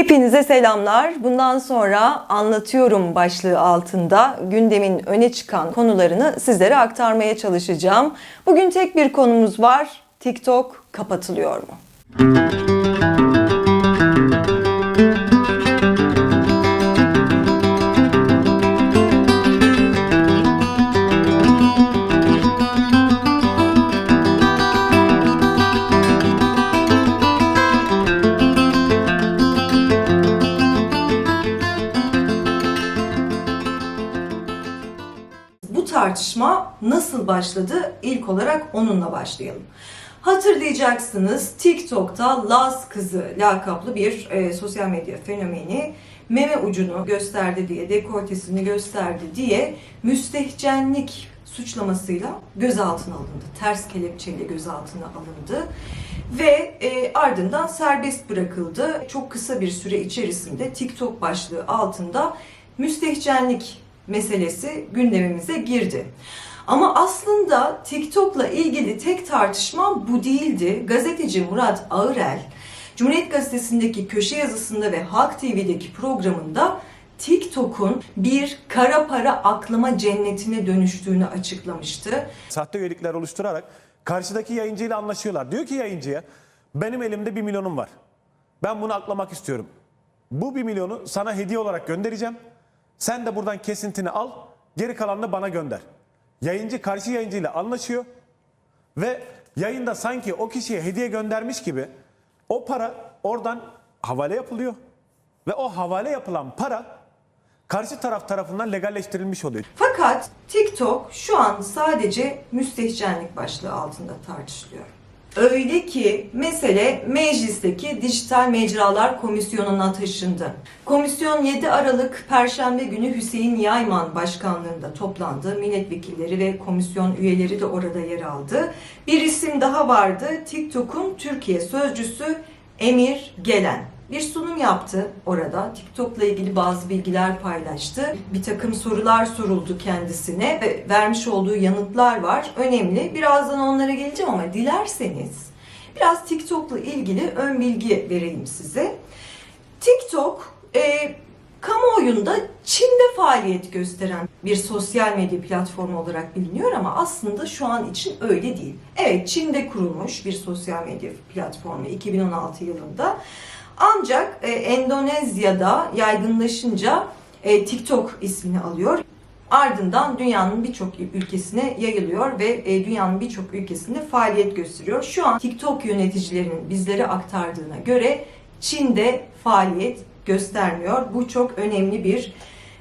Hepinize selamlar. Bundan sonra anlatıyorum başlığı altında gündemin öne çıkan konularını sizlere aktarmaya çalışacağım. Bugün tek bir konumuz var. TikTok kapatılıyor mu? Bu nasıl başladı? İlk olarak onunla başlayalım. Hatırlayacaksınız TikTok'ta Laz kızı lakaplı bir e, sosyal medya fenomeni meme ucunu gösterdi diye, dekoltesini gösterdi diye müstehcenlik suçlamasıyla gözaltına alındı. Ters kelepçeyle gözaltına alındı ve e, ardından serbest bırakıldı. Çok kısa bir süre içerisinde TikTok başlığı altında müstehcenlik meselesi gündemimize girdi. Ama aslında TikTok'la ilgili tek tartışma bu değildi. Gazeteci Murat Ağırel, Cumhuriyet Gazetesi'ndeki köşe yazısında ve Halk TV'deki programında TikTok'un bir kara para aklama cennetine dönüştüğünü açıklamıştı. Sahte üyelikler oluşturarak karşıdaki yayıncıyla anlaşıyorlar. Diyor ki yayıncıya benim elimde bir milyonum var. Ben bunu aklamak istiyorum. Bu bir milyonu sana hediye olarak göndereceğim. Sen de buradan kesintini al. Geri kalanını bana gönder. Yayıncı karşı yayıncıyla anlaşıyor. Ve yayında sanki o kişiye hediye göndermiş gibi o para oradan havale yapılıyor. Ve o havale yapılan para karşı taraf tarafından legalleştirilmiş oluyor. Fakat TikTok şu an sadece müstehcenlik başlığı altında tartışılıyor. Öyle ki mesele meclisteki Dijital Mecralar Komisyonu'na taşındı. Komisyon 7 Aralık Perşembe günü Hüseyin Yayman başkanlığında toplandı. Milletvekilleri ve komisyon üyeleri de orada yer aldı. Bir isim daha vardı. TikTok'un Türkiye sözcüsü Emir Gelen bir sunum yaptı orada. TikTok'la ilgili bazı bilgiler paylaştı. Bir takım sorular soruldu kendisine ve vermiş olduğu yanıtlar var. Önemli. Birazdan onlara geleceğim ama dilerseniz biraz TikTok'la ilgili ön bilgi vereyim size. TikTok e, kamuoyunda Çin'de faaliyet gösteren bir sosyal medya platformu olarak biliniyor ama aslında şu an için öyle değil. Evet Çin'de kurulmuş bir sosyal medya platformu 2016 yılında. Ancak e, Endonezya'da yaygınlaşınca e, TikTok ismini alıyor. Ardından dünyanın birçok ülkesine yayılıyor ve e, dünyanın birçok ülkesinde faaliyet gösteriyor. Şu an TikTok yöneticilerinin bizlere aktardığına göre Çin'de faaliyet göstermiyor. Bu çok önemli bir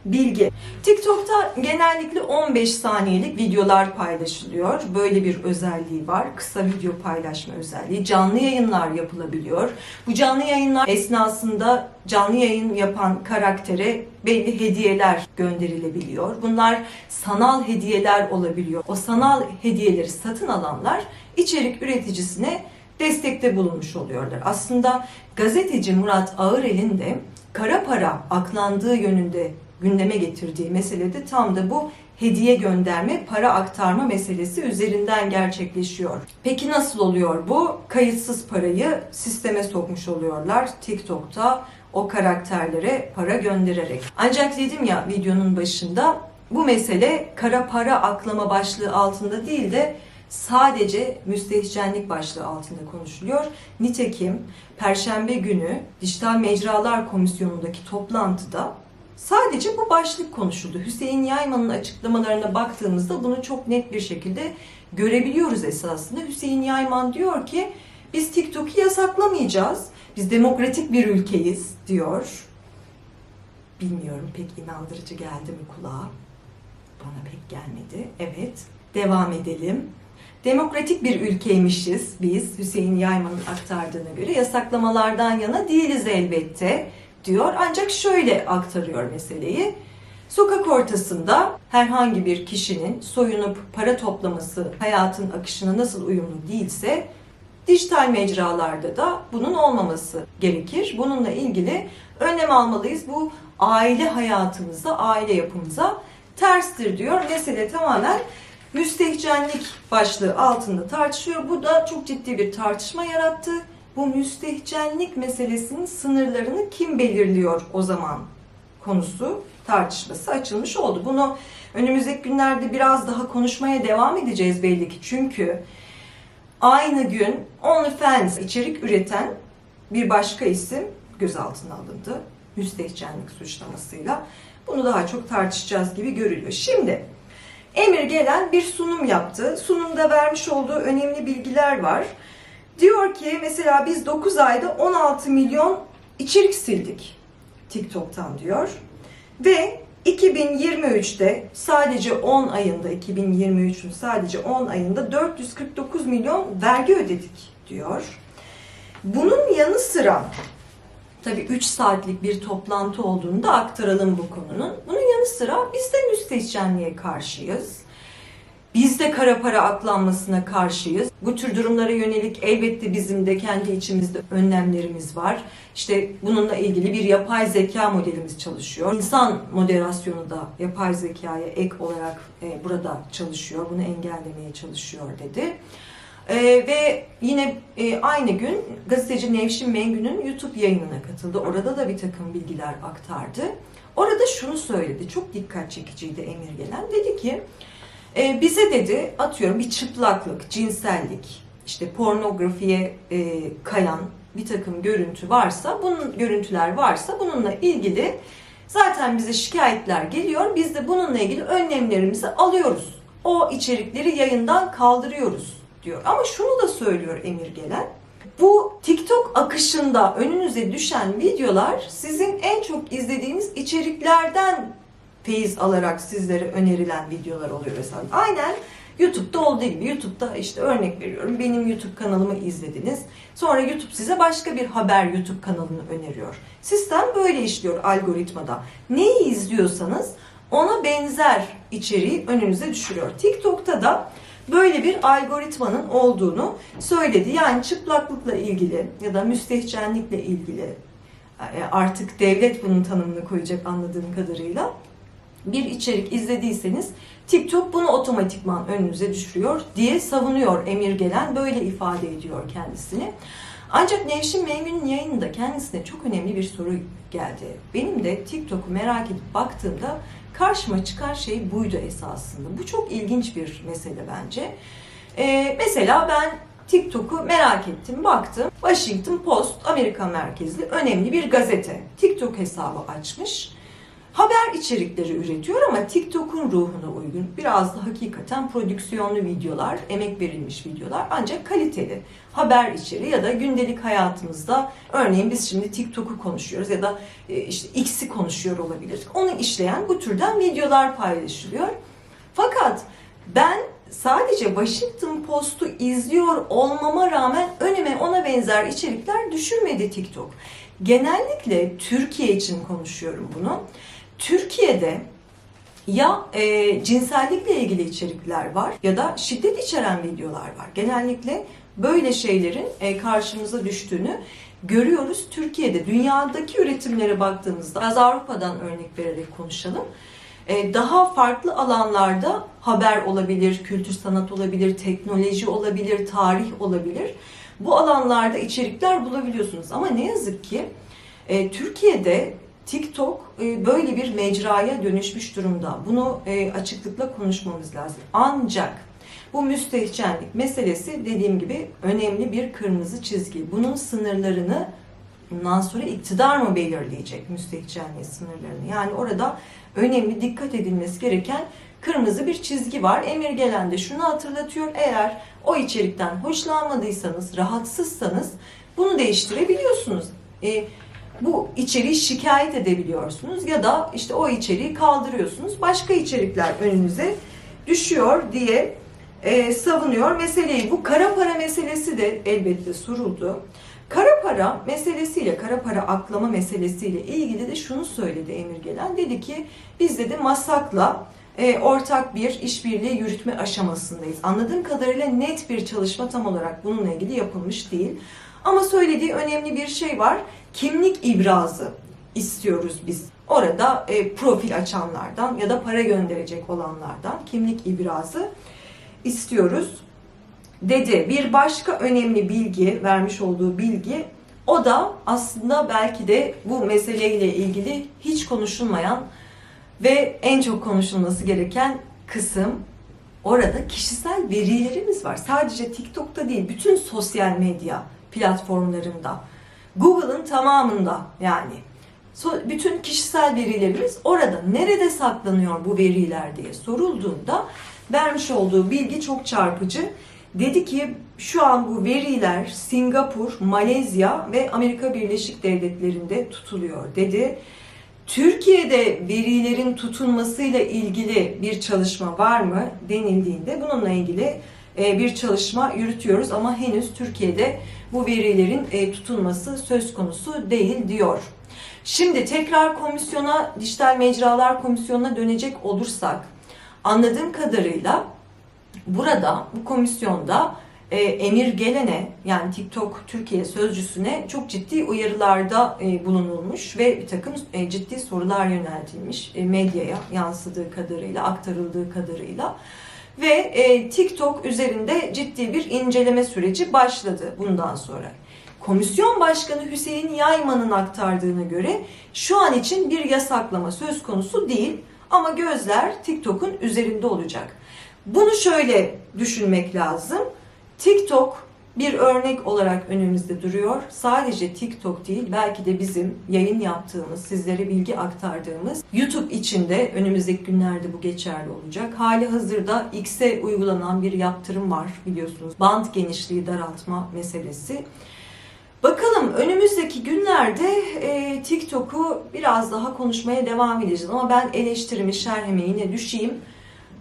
bilgi. TikTok'ta genellikle 15 saniyelik videolar paylaşılıyor. Böyle bir özelliği var. Kısa video paylaşma özelliği. Canlı yayınlar yapılabiliyor. Bu canlı yayınlar esnasında canlı yayın yapan karaktere belli hediyeler gönderilebiliyor. Bunlar sanal hediyeler olabiliyor. O sanal hediyeleri satın alanlar içerik üreticisine destekte bulunmuş oluyorlar. Aslında gazeteci Murat Ağırel'in de kara para aklandığı yönünde gündeme getirdiği mesele de tam da bu hediye gönderme, para aktarma meselesi üzerinden gerçekleşiyor. Peki nasıl oluyor bu? Kayıtsız parayı sisteme sokmuş oluyorlar TikTok'ta o karakterlere para göndererek. Ancak dedim ya videonun başında bu mesele kara para aklama başlığı altında değil de sadece müstehcenlik başlığı altında konuşuluyor. Nitekim Perşembe günü Dijital Mecralar Komisyonu'ndaki toplantıda sadece bu başlık konuşuldu. Hüseyin Yayman'ın açıklamalarına baktığımızda bunu çok net bir şekilde görebiliyoruz esasında. Hüseyin Yayman diyor ki biz TikTok'u yasaklamayacağız. Biz demokratik bir ülkeyiz diyor. Bilmiyorum pek inandırıcı geldi mi kulağa? Bana pek gelmedi. Evet. Devam edelim. Demokratik bir ülkeymişiz biz Hüseyin Yayman'ın aktardığına göre yasaklamalardan yana değiliz elbette diyor. Ancak şöyle aktarıyor meseleyi. Sokak ortasında herhangi bir kişinin soyunup para toplaması hayatın akışına nasıl uyumlu değilse dijital mecralarda da bunun olmaması gerekir. Bununla ilgili önlem almalıyız. Bu aile hayatımıza, aile yapımıza terstir diyor. Mesele tamamen müstehcenlik başlığı altında tartışıyor. Bu da çok ciddi bir tartışma yarattı. Bu müstehcenlik meselesinin sınırlarını kim belirliyor o zaman konusu tartışması açılmış oldu. Bunu önümüzdeki günlerde biraz daha konuşmaya devam edeceğiz belli ki. Çünkü aynı gün OnlyFans içerik üreten bir başka isim gözaltına alındı. Müstehcenlik suçlamasıyla. Bunu daha çok tartışacağız gibi görülüyor. Şimdi Emir Gelen bir sunum yaptı. Sunumda vermiş olduğu önemli bilgiler var. Diyor ki mesela biz 9 ayda 16 milyon içerik sildik TikTok'tan diyor. Ve 2023'te sadece 10 ayında 2023'ün sadece 10 ayında 449 milyon vergi ödedik diyor. Bunun yanı sıra tabii 3 saatlik bir toplantı olduğunu da aktaralım bu konunun. Bunun yanı sıra biz de müstehcenliğe karşıyız. Biz de kara para aklanmasına karşıyız. Bu tür durumlara yönelik elbette bizim de kendi içimizde önlemlerimiz var. İşte bununla ilgili bir yapay zeka modelimiz çalışıyor. İnsan moderasyonu da yapay zekaya ek olarak e, burada çalışıyor. Bunu engellemeye çalışıyor dedi. E, ve yine e, aynı gün gazeteci Nevşin Mengü'nün YouTube yayınına katıldı. Orada da bir takım bilgiler aktardı. Orada şunu söyledi. Çok dikkat çekiciydi Emir Gelen. Dedi ki e, bize dedi atıyorum bir çıplaklık, cinsellik, işte pornografiye e, kayan bir takım görüntü varsa, bunun görüntüler varsa bununla ilgili zaten bize şikayetler geliyor. Biz de bununla ilgili önlemlerimizi alıyoruz. O içerikleri yayından kaldırıyoruz diyor. Ama şunu da söylüyor Emir Gelen. Bu TikTok akışında önünüze düşen videolar sizin en çok izlediğiniz içeriklerden feyiz alarak sizlere önerilen videolar oluyor mesela. Aynen YouTube'da olduğu gibi YouTube'da işte örnek veriyorum benim YouTube kanalımı izlediniz. Sonra YouTube size başka bir haber YouTube kanalını öneriyor. Sistem böyle işliyor algoritmada. Neyi izliyorsanız ona benzer içeriği önünüze düşürüyor. TikTok'ta da böyle bir algoritmanın olduğunu söyledi. Yani çıplaklıkla ilgili ya da müstehcenlikle ilgili e, artık devlet bunun tanımını koyacak anladığım kadarıyla bir içerik izlediyseniz TikTok bunu otomatikman önünüze düşürüyor diye savunuyor Emir Gelen. Böyle ifade ediyor kendisini. Ancak Nevşin Mengü'nün yayınında kendisine çok önemli bir soru geldi. Benim de TikTok'u merak edip baktığımda karşıma çıkan şey buydu esasında. Bu çok ilginç bir mesele bence. Ee, mesela ben TikTok'u merak ettim, baktım. Washington Post, Amerika merkezli önemli bir gazete. TikTok hesabı açmış haber içerikleri üretiyor ama TikTok'un ruhuna uygun. Biraz da hakikaten prodüksiyonlu videolar, emek verilmiş videolar ancak kaliteli. Haber içeriği ya da gündelik hayatımızda örneğin biz şimdi TikTok'u konuşuyoruz ya da e, işte X'i konuşuyor olabilir. Onu işleyen bu türden videolar paylaşılıyor. Fakat ben sadece Washington Post'u izliyor olmama rağmen önüme ona benzer içerikler düşürmedi TikTok. Genellikle Türkiye için konuşuyorum bunu. Türkiye'de ya e, cinsellikle ilgili içerikler var ya da şiddet içeren videolar var. Genellikle böyle şeylerin e, karşımıza düştüğünü görüyoruz Türkiye'de. Dünyadaki üretimlere baktığımızda, biraz Avrupa'dan örnek vererek konuşalım. E, daha farklı alanlarda haber olabilir, kültür sanat olabilir, teknoloji olabilir, tarih olabilir. Bu alanlarda içerikler bulabiliyorsunuz. Ama ne yazık ki e, Türkiye'de TikTok e, böyle bir mecraya dönüşmüş durumda. Bunu açıklıkla konuşmamız lazım. Ancak bu müstehcenlik meselesi dediğim gibi önemli bir kırmızı çizgi. Bunun sınırlarını bundan sonra iktidar mı belirleyecek müstehcenliğin sınırlarını? Yani orada önemli dikkat edilmesi gereken kırmızı bir çizgi var. Emir Gelen de şunu hatırlatıyor. Eğer o içerikten hoşlanmadıysanız, rahatsızsanız bunu değiştirebiliyorsunuz. E, bu içeriği şikayet edebiliyorsunuz ya da işte o içeriği kaldırıyorsunuz. Başka içerikler önünüze düşüyor diye e, savunuyor meseleyi. Bu kara para meselesi de elbette soruldu. Kara para meselesiyle, kara para aklama meselesiyle ilgili de şunu söyledi Emir Gelen. Dedi ki biz dedi Masak'la e, ortak bir işbirliği yürütme aşamasındayız. Anladığım kadarıyla net bir çalışma tam olarak bununla ilgili yapılmış değil. Ama söylediği önemli bir şey var. Kimlik ibrazı istiyoruz biz. Orada e, profil açanlardan ya da para gönderecek olanlardan kimlik ibrazı istiyoruz dedi. Bir başka önemli bilgi, vermiş olduğu bilgi o da aslında belki de bu meseleyle ilgili hiç konuşulmayan ve en çok konuşulması gereken kısım orada kişisel verilerimiz var. Sadece TikTok'ta değil, bütün sosyal medya platformlarında, Google'ın tamamında yani. Bütün kişisel verilerimiz orada. Nerede saklanıyor bu veriler diye sorulduğunda vermiş olduğu bilgi çok çarpıcı. Dedi ki şu an bu veriler Singapur, Malezya ve Amerika Birleşik Devletleri'nde tutuluyor dedi. Türkiye'de verilerin tutulmasıyla ilgili bir çalışma var mı denildiğinde bununla ilgili e, bir çalışma yürütüyoruz ama henüz Türkiye'de bu verilerin e, tutulması söz konusu değil diyor. Şimdi tekrar komisyona, Dijital Mecralar Komisyonu'na dönecek olursak anladığım kadarıyla burada bu komisyonda e, Emir Gelen'e yani TikTok Türkiye sözcüsüne çok ciddi uyarılarda e, bulunulmuş ve bir takım e, ciddi sorular yöneltilmiş e, medyaya yansıdığı kadarıyla, aktarıldığı kadarıyla ve e, TikTok üzerinde ciddi bir inceleme süreci başladı bundan sonra. Komisyon Başkanı Hüseyin Yayman'ın aktardığına göre şu an için bir yasaklama söz konusu değil ama gözler TikTok'un üzerinde olacak. Bunu şöyle düşünmek lazım. TikTok bir örnek olarak önümüzde duruyor. Sadece TikTok değil, belki de bizim yayın yaptığımız, sizlere bilgi aktardığımız YouTube içinde önümüzdeki günlerde bu geçerli olacak. Hali hazırda X'e uygulanan bir yaptırım var biliyorsunuz. Band genişliği daraltma meselesi. Bakalım önümüzdeki günlerde e, TikTok'u biraz daha konuşmaya devam edeceğiz. Ama ben eleştirimi, şerhime yine düşeyim.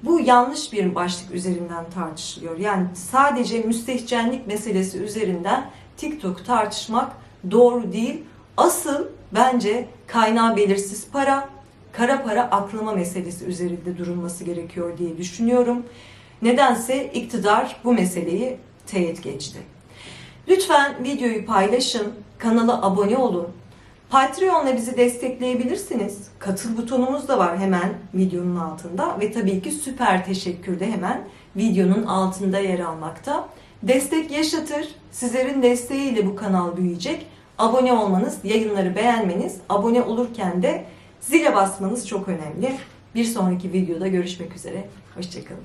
Bu yanlış bir başlık üzerinden tartışılıyor. Yani sadece müstehcenlik meselesi üzerinden TikTok tartışmak doğru değil. Asıl bence kaynağı belirsiz para, kara para aklama meselesi üzerinde durulması gerekiyor diye düşünüyorum. Nedense iktidar bu meseleyi teyit geçti. Lütfen videoyu paylaşın, kanala abone olun. Patreon'la bizi destekleyebilirsiniz. Katıl butonumuz da var hemen videonun altında ve tabii ki süper teşekkür de hemen videonun altında yer almakta. Destek yaşatır. Sizlerin desteğiyle bu kanal büyüyecek. Abone olmanız, yayınları beğenmeniz, abone olurken de zile basmanız çok önemli. Bir sonraki videoda görüşmek üzere. Hoşçakalın.